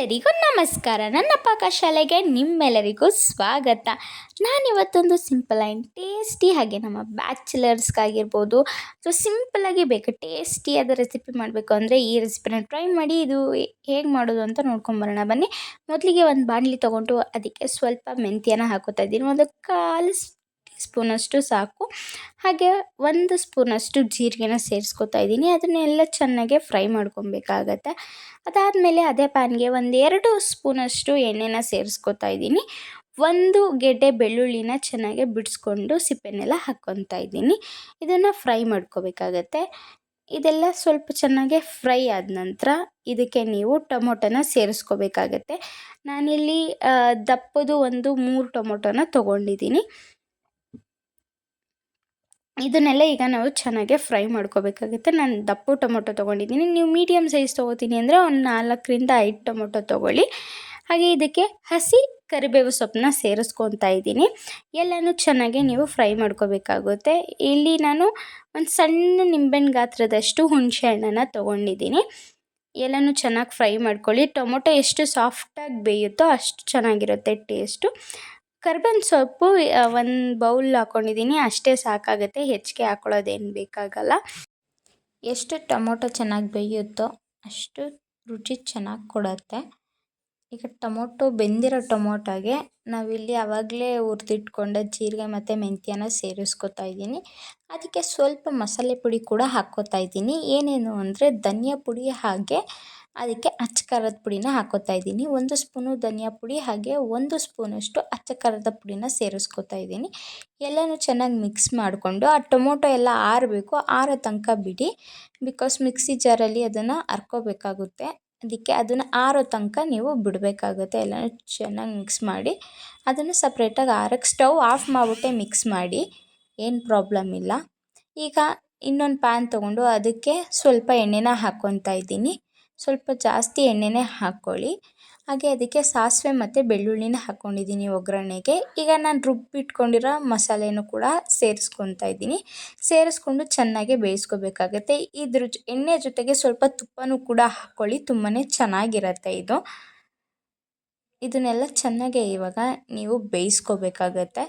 ಎಲ್ಲರಿಗೂ ನಮಸ್ಕಾರ. ನನ್ನ ಪಾಕಶಾಲೆಗೆ ನಿಮ್ಮೆಲ್ಲರಿಗೂ ಸ್ವಾಗತ. ನಾನಿವತ್ತೊಂದು ಸಿಂಪಲ್ ಆ್ಯಂಡ್ ಟೇಸ್ಟಿ ಹಾಗೆ ನಮ್ಮ ಬ್ಯಾಚುಲರ್ಸ್ಗಾಗಿರ್ಬೋದು ಸೊ ಸಿಂಪಲಾಗಿ ಬೇಕು ಟೇಸ್ಟಿಯಾದ ರೆಸಿಪಿ ಮಾಡಬೇಕು ಅಂದರೆ ಈ ರೆಸಿಪಿನ ಟ್ರೈ ಮಾಡಿ ಇದು ಹೇಗೆ ಮಾಡೋದು ಅಂತ ನೋಡ್ಕೊಂಬರೋಣ. ಬನ್ನಿ, ಮೊದಲಿಗೆ ಒಂದು ಬಾಣಲಿ ತೊಗೊಂಡು ಅದಕ್ಕೆ ಸ್ವಲ್ಪ ಮೆಂತ್ಯನ ಹಾಕೋತಾ ಇದ್ದೀನಿ. ಒಂದು ಕಾಲು ಸ್ಪೂನಷ್ಟು ಸಾಕು. ಹಾಗೆ ಒಂದು ಸ್ಪೂನಷ್ಟು ಜೀರಿಗೆನ ಸೇರಿಸ್ಕೊತಾ ಇದ್ದೀನಿ. ಅದನ್ನೆಲ್ಲ ಚೆನ್ನಾಗೆ ಫ್ರೈ ಮಾಡ್ಕೊಬೇಕಾಗತ್ತೆ. ಅದಾದಮೇಲೆ ಅದೇ ಪ್ಯಾನ್ಗೆ ಒಂದೆರಡು ಸ್ಪೂನಷ್ಟು ಎಣ್ಣೆನ ಸೇರಿಸ್ಕೊತಾ ಇದ್ದೀನಿ. ಒಂದು ಗೆಡ್ಡೆ ಬೆಳ್ಳುಳ್ಳಿನ ಚೆನ್ನಾಗಿ ಬಿಡಿಸ್ಕೊಂಡು ಸಿಪ್ಪೆನೆಲ್ಲ ಹಾಕ್ಕೊತಾ ಇದ್ದೀನಿ. ಇದನ್ನು ಫ್ರೈ ಮಾಡ್ಕೋಬೇಕಾಗತ್ತೆ. ಇದೆಲ್ಲ ಸ್ವಲ್ಪ ಚೆನ್ನಾಗಿ ಫ್ರೈ ಆದ ನಂತರ ಇದಕ್ಕೆ ನೀವು ಟೊಮೊಟೊನ ಸೇರಿಸ್ಕೋಬೇಕಾಗತ್ತೆ. ನಾನಿಲ್ಲಿ ದಪ್ಪದು ಒಂದು ಮೂರು ಟೊಮೊಟೊನ ತೊಗೊಂಡಿದ್ದೀನಿ. ಇದನ್ನೆಲ್ಲ ಈಗ ನಾವು ಚೆನ್ನಾಗೆ ಫ್ರೈ ಮಾಡ್ಕೋಬೇಕಾಗುತ್ತೆ. ನಾನು ದಪ್ಪು ಟೊಮೊಟೊ ತೊಗೊಂಡಿದ್ದೀನಿ. ನೀವು ಮೀಡಿಯಮ್ ಸೈಜ್ ತೊಗೋತೀನಿ ಅಂದರೆ ಒಂದು ನಾಲ್ಕರಿಂದ ಐದು ಟೊಮೊಟೊ ತೊಗೊಳ್ಳಿ. ಹಾಗೆ ಇದಕ್ಕೆ ಹಸಿ ಕರಿಬೇವು ಸೊಪ್ಪನ್ನ ಸೇರಿಸ್ಕೊತಾ ಇದ್ದೀನಿ. ಎಲ್ಲನೂ ಚೆನ್ನಾಗಿ ನೀವು ಫ್ರೈ ಮಾಡ್ಕೋಬೇಕಾಗುತ್ತೆ. ಇಲ್ಲಿ ನಾನು ಒಂದು ಸಣ್ಣ ನಿಂಬೆನ ಗಾತ್ರದಷ್ಟು ಹುಣಸೆ ಹಣ್ಣನ್ನು ತೊಗೊಂಡಿದ್ದೀನಿ. ಎಲ್ಲನೂ ಚೆನ್ನಾಗಿ ಫ್ರೈ ಮಾಡ್ಕೊಳ್ಳಿ. ಟೊಮೊಟೊ ಎಷ್ಟು ಸಾಫ್ಟಾಗಿ ಬೇಯುತ್ತೋ ಅಷ್ಟು ಚೆನ್ನಾಗಿರುತ್ತೆ ಟೇಸ್ಟು ಕರ್ಬೇವಿನ ಸೊಪ್ಪು ಒಂದು ಬೌಲ್ ಹಾಕ್ಕೊಂಡಿದ್ದೀನಿ ಅಷ್ಟೇ ಸಾಕಾಗುತ್ತೆ. ಹೆಚ್ಚಿಗೆ ಹಾಕ್ಕೊಳ್ಳೋದೇನು ಬೇಕಾಗಲ್ಲ. ಎಷ್ಟು ಟೊಮೊಟೊ ಚೆನ್ನಾಗಿ ಬೇಯುತ್ತೋ ಅಷ್ಟು ರುಚಿ ಚೆನ್ನಾಗಿ ಕೊಡುತ್ತೆ. ಈಗ ಟೊಮೊಟೊ, ಬೆಂದಿರೋ ಟೊಮೊಟೊಗೆ ನಾವಿಲ್ಲಿ ಆವಾಗಲೇ ಹುರಿದಿಟ್ಕೊಂಡ ಜೀರಿಗೆ ಮತ್ತು ಮೆಂತ್ಯನ ಸೇರಿಸ್ಕೊತಾ ಇದ್ದೀನಿ. ಅದಕ್ಕೆ ಸ್ವಲ್ಪ ಮಸಾಲೆ ಪುಡಿ ಕೂಡ ಹಾಕ್ಕೋತಾ ಇದ್ದೀನಿ. ಏನೇನು ಅಂದರೆ ಧನಿಯಾ ಪುಡಿ ಹಾಗೆ ಅದಕ್ಕೆ ಅಚ್ಚ ಖಾರದ ಪುಡಿನ ಹಾಕೋತಾ ಇದ್ದೀನಿ. ಒಂದು ಸ್ಪೂನು ಧನಿಯಾ ಪುಡಿ ಹಾಗೆ ಒಂದು ಸ್ಪೂನಷ್ಟು ಅಚ್ಚ ಖಾರದ ಪುಡಿನ ಸೇರಿಸ್ಕೊತಾ ಇದ್ದೀನಿ. ಎಲ್ಲನೂ ಚೆನ್ನಾಗಿ ಮಿಕ್ಸ್ ಮಾಡಿಕೊಂಡು, ಆ ಟೊಮೊಟೊ ಎಲ್ಲ ಆರಬೇಕು, ಆರೋ ತನಕ ಬಿಡಿ. ಬಿಕಾಸ್ ಮಿಕ್ಸಿ ಜಾರಲ್ಲಿ ಅದನ್ನು ಹರ್ಕೋಬೇಕಾಗುತ್ತೆ ಅದಕ್ಕೆ ಅದನ್ನು ಆರೋ ತನಕ ನೀವು ಬಿಡಬೇಕಾಗುತ್ತೆ. ಎಲ್ಲನೂ ಚೆನ್ನಾಗಿ ಮಿಕ್ಸ್ ಮಾಡಿ, ಅದನ್ನು ಸಪ್ರೇಟಾಗಿ ಆರಕ್ಕೆ ಸ್ಟವ್ ಆಫ್ ಮಾಡಿಬಿಟ್ಟೆ ಮಿಕ್ಸ್ ಮಾಡಿ. ಏನು ಪ್ರಾಬ್ಲಮ್ ಇಲ್ಲ. ಈಗ ಇನ್ನೊಂದು ಪ್ಯಾನ್ ತೊಗೊಂಡು ಅದಕ್ಕೆ ಸ್ವಲ್ಪ ಎಣ್ಣೆನ ಹಾಕ್ಕೊತಾ ಇದ್ದೀನಿ. ಸ್ವಲ್ಪ ಜಾಸ್ತಿ ಎಣ್ಣೆನೇ ಹಾಕ್ಕೊಳ್ಳಿ. ಹಾಗೆ ಅದಕ್ಕೆ ಸಾಸಿವೆ ಮತ್ತು ಬೆಳ್ಳುಳ್ಳಿನ ಹಾಕ್ಕೊಂಡಿದ್ದೀನಿ ಒಗ್ಗರಣೆಗೆ. ಈಗ ನಾನು ರುಬ್ಬಿಟ್ಕೊಂಡಿರೋ ಮಸಾಲೆನೂ ಕೂಡ ಸೇರಿಸ್ಕೊತಾ ಇದ್ದೀನಿ. ಸೇರಿಸ್ಕೊಂಡು ಚೆನ್ನಾಗಿ ಬೇಯಿಸ್ಕೋಬೇಕಾಗತ್ತೆ. ಇದ್ರ ಎಣ್ಣೆ ಜೊತೆಗೆ ಸ್ವಲ್ಪ ತುಪ್ಪನೂ ಕೂಡ ಹಾಕ್ಕೊಳ್ಳಿ. ತುಂಬಾ ಚೆನ್ನಾಗಿರತ್ತೆ ಇದು. ಇದನ್ನೆಲ್ಲ ಚೆನ್ನಾಗೆ ಇವಾಗ ನೀವು ಬೇಯಿಸ್ಕೋಬೇಕಾಗತ್ತೆ.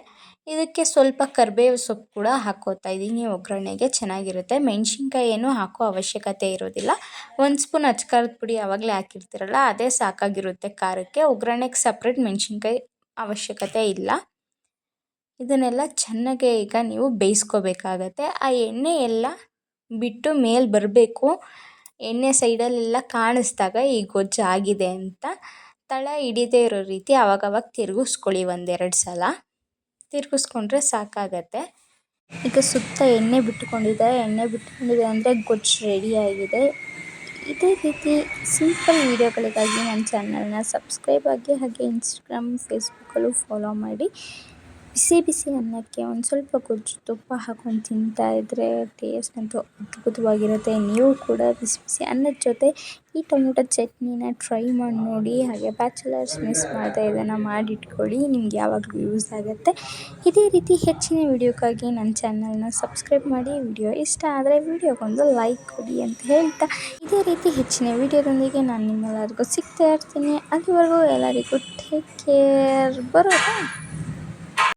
ಇದಕ್ಕೆ ಸ್ವಲ್ಪ ಕರಿಬೇವು ಸೊಪ್ಪು ಕೂಡ ಹಾಕ್ಕೋತಾ ಇದ್ದೀನಿ. ಒಗ್ಗರಣೆಗೆ ಚೆನ್ನಾಗಿರುತ್ತೆ. ಮೆಣಸಿನ್ಕಾಯಿ ಏನೂ ಹಾಕೋ ಅವಶ್ಯಕತೆ ಇರೋದಿಲ್ಲ. ಒಂದು ಸ್ಪೂನ್ ಅಚ್ಕಾರದ ಪುಡಿ ಆವಾಗಲೇ ಹಾಕಿರ್ತೀರಲ್ಲ, ಅದೇ ಸಾಕಾಗಿರುತ್ತೆ ಖಾರಕ್ಕೆ. ಒಗ್ಗರಣೆಗೆ ಸಪ್ರೇಟ್ ಮೆಣಸಿನ್ಕಾಯಿ ಅವಶ್ಯಕತೆ ಇಲ್ಲ. ಇದನ್ನೆಲ್ಲ ಚೆನ್ನಾಗೆ ಈಗ ನೀವು ಬೇಯಿಸ್ಕೋಬೇಕಾಗತ್ತೆ. ಆ ಎಣ್ಣೆ ಎಲ್ಲ ಬಿಟ್ಟು ಮೇಲೆ ಬರಬೇಕು. ಎಣ್ಣೆ ಸೈಡಲ್ಲೆಲ್ಲ ಕಾಣಿಸ್ದಾಗ ಈ ಗೊಜ್ಜು ಆಗಿದೆ ಅಂತ ತಳ ಹಿಡಿದೇ ಇರೋ ರೀತಿ ಅವಾಗವಾಗ ತಿರುಗಿಸ್ಕೊಳ್ಳಿ ಒಂದೆರಡು ಸಲ. ತಿರುಗಿಸ್ಕೊಂಡ್ರೆ ಸಾಕಾಗತ್ತೆ. ಈಗ ಸುತ್ತ ಎಣ್ಣೆ ಬಿಟ್ಟುಕೊಂಡಿದೆ ಎಣ್ಣೆ ಬಿಟ್ಕೊಂಡಿದೆ ಅಂದರೆ ಗೊಜ್ಜು ರೆಡಿಯಾಗಿದೆ ಇದೇ ರೀತಿ ಸಿಂಪಲ್ ವೀಡಿಯೋಗಳಿಗಾಗಿ ನನ್ನ ಚಾನಲ್ನ ಸಬ್ಸ್ಕ್ರೈಬ್ ಆಗಿ ಹಾಗೆ ಇನ್ಸ್ಟಾಗ್ರಾಮ್ ಫೇಸ್ಬುಕ್ಕಲ್ಲೂ ಫಾಲೋ ಮಾಡಿ. ಬಿಸಿ ಬಿಸಿ ಅನ್ನಕ್ಕೆ ಒಂದು ಸ್ವಲ್ಪ ಗೊಜ್ಜು ತುಪ್ಪ ಹಾಕೊಂಡು ತಿಂತಾ ಇದ್ದರೆ ಟೇಸ್ಟ್ ಅಂತೂ ಅದ್ಭುತವಾಗಿರುತ್ತೆ. ನೀವು ಕೂಡ ಬಿಸಿ ಬಿಸಿ ಅನ್ನದ ಜೊತೆ ಈ ಟೊಮೊಟೊ ಚಟ್ನಿನ ಟ್ರೈ ಮಾಡಿ ನೋಡಿ, ಹಾಗೆ ಬ್ಯಾಚುಲರ್ಸ್ ಮಿಸ್ ಮಾಡದೆ ಇದನ್ನು ಮಾಡಿಟ್ಕೊಳ್ಳಿ, ನಿಮ್ಗೆ ಯಾವಾಗಲೂ ಯೂಸ್ ಆಗುತ್ತೆ. ಇದೇ ರೀತಿ ಹೆಚ್ಚಿನ ವಿಡಿಯೋಕ್ಕಾಗಿ ನನ್ನ ಚಾನಲ್ನ ಸಬ್ಸ್ಕ್ರೈಬ್ ಮಾಡಿ, ವಿಡಿಯೋ ಇಷ್ಟ ಆದರೆ ವಿಡಿಯೋಗೊಂದು ಲೈಕ್ ಕೊಡಿ ಅಂತ ಹೇಳ್ತಾ, ಇದೇ ರೀತಿ ಹೆಚ್ಚಿನ ವಿಡಿಯೋದೊಂದಿಗೆ ನಾನು ನಿಮ್ಮೆಲ್ಲರಿಗೂ ಸಿಗ್ತಾ ಇರ್ತೀನಿ. ಅಲ್ಲಿವರೆಗೂ ಎಲ್ಲರಿಗೂ ಟೇಕ್ ಕೇರ್ ಬರೋದಾ